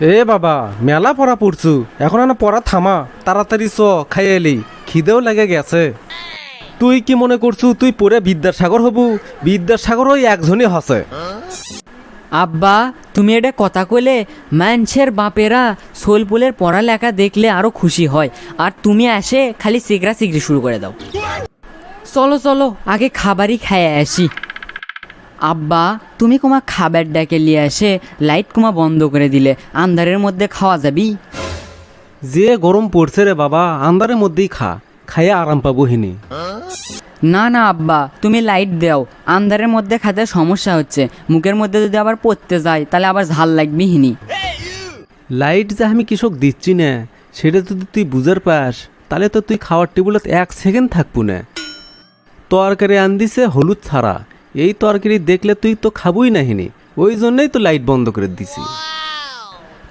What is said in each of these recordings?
এ বাবা, মেলা পড়া পড়ছু। এখন না পড়া থামা, তাড়াতাড়ি চ, খাই এলি। খিদেও লেগে গেছে। তুই কি মনে করছু, তুই পড়ে বিদ্যাসাগর হবু? বিদ্যাসাগর ওই একজনই হসে। আব্বা, তুমি এটা কথা কইলে মানুষের বাপেরা সোলপুলের পড়ালেখা দেখলে আরও খুশি হয়। আর তুমি এসে খালি সিগরা সিগরি শুরু করে দাও। চলো চলো, আগে খাবারই খাইয়ে আসি। আব্বা তুমি তোমার খাবার ডেকে নিয়ে এসে লাইট কুমা বন্ধ করে দিলে আন্ধারের মধ্যে খাওয়া যাবি? যে গরম পড়ছে রে বাবা আন্ধারের মধ্যেই খা খাইয়ে আরাম পাবো হিনি। না না আব্বা তুমি লাইট দাও আন্ধারের মধ্যে খাতে সমস্যা হচ্ছে মুখের মধ্যে যদি আবার পড়তে যায় তাহলে আবার ঝাল লাগবে হিনি। লাইট যে আমি কৃষক দিচ্ছি না সেটা যদি তুই বুঝার পাস তাহলে তো তুই খাওয়ার টেবিলত এক সেকেন্ড থাকব না। তরকারি আন দিছে হলুদ ছাড়া এই তরকারি দেখলে তুই তো খাবই না হিনি। ওই জন্যই তো লাইট বন্ধ করে দিছি।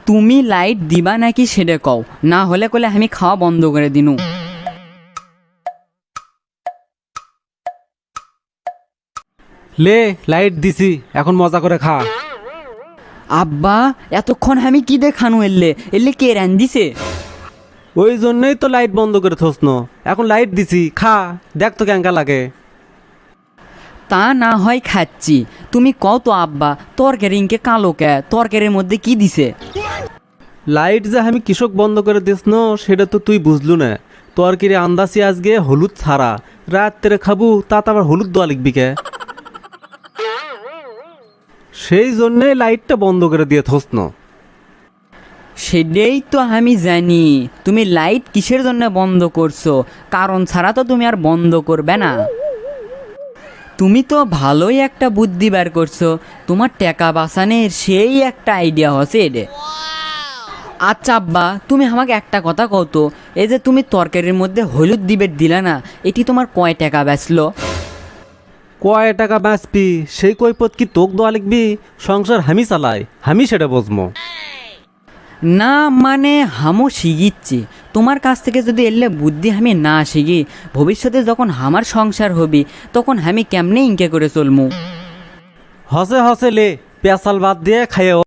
তুমি লাইট দিবা নাকি সেটা কও। না হলে কলে আমি খাওয়া বন্ধ করে দিনু। লে লাইট দিছি এখন মজা করে খা। আব্বা এতক্ষণ আমি কি দেখানো এলে? এলে কে রান্দিছে ওই জন্যই তো লাইট বন্ধ করে থস ন। এখন লাইট দিছি খা দেখ তো কেঙ্কা লাগে। তা না হয় খাচ্ছি। তুমি কত আব্বা তরকারি ইনকে কালো কে? তরকারির মধ্যে কি দিছে? লাইট যে আমি কৃষক বন্ধ করে দিস ন সেটা তো তুই বুঝলু না। তরকারি আন্দাসি আজকে হলুদ ছাড়া। রাত্রে খাবু তাতে আবার হলুদ দোয়া লিখবি কে? সেই জন্যে লাইটটা বন্ধ করে দিয়ে থস ন। সেটাই তো আমি জানি। তুমি লাইট কিসের জন্য বন্ধ করছ? কারণ ছাড়া তো তুমি আর বন্ধ করবে না। তুমি তো ভালোই একটা বুদ্ধি বার করছ। তোমার টাকা বাঁচানোর সেই একটা আইডিয়া হচ্ছে এটা। আচ্ছা আব্বা তুমি আমাকে একটা কথা কও তো। এই যে তুমি তরকারির মধ্যে হলুদ দিবে দিলা না এটি তোমার কয় টাকা বেচলো? কয় টাকা বাঁচবি? সেই কৈপত কি তোক দেওয়া লিখবি? সংসার হামি চালাই আমি সেটা বুঝব না মানে হামও শিখিচ্ছি তোমার কাছ থেকে যদি এলে বুদ্ধি আমি না শিখি, ভবিষ্যতে যখন আমার সংসার হবি, তখন আমি কেমনে ইনকে করে চলমু? হসে হসে লে পেঁচাল বাদ দিয়ে খাইয়ে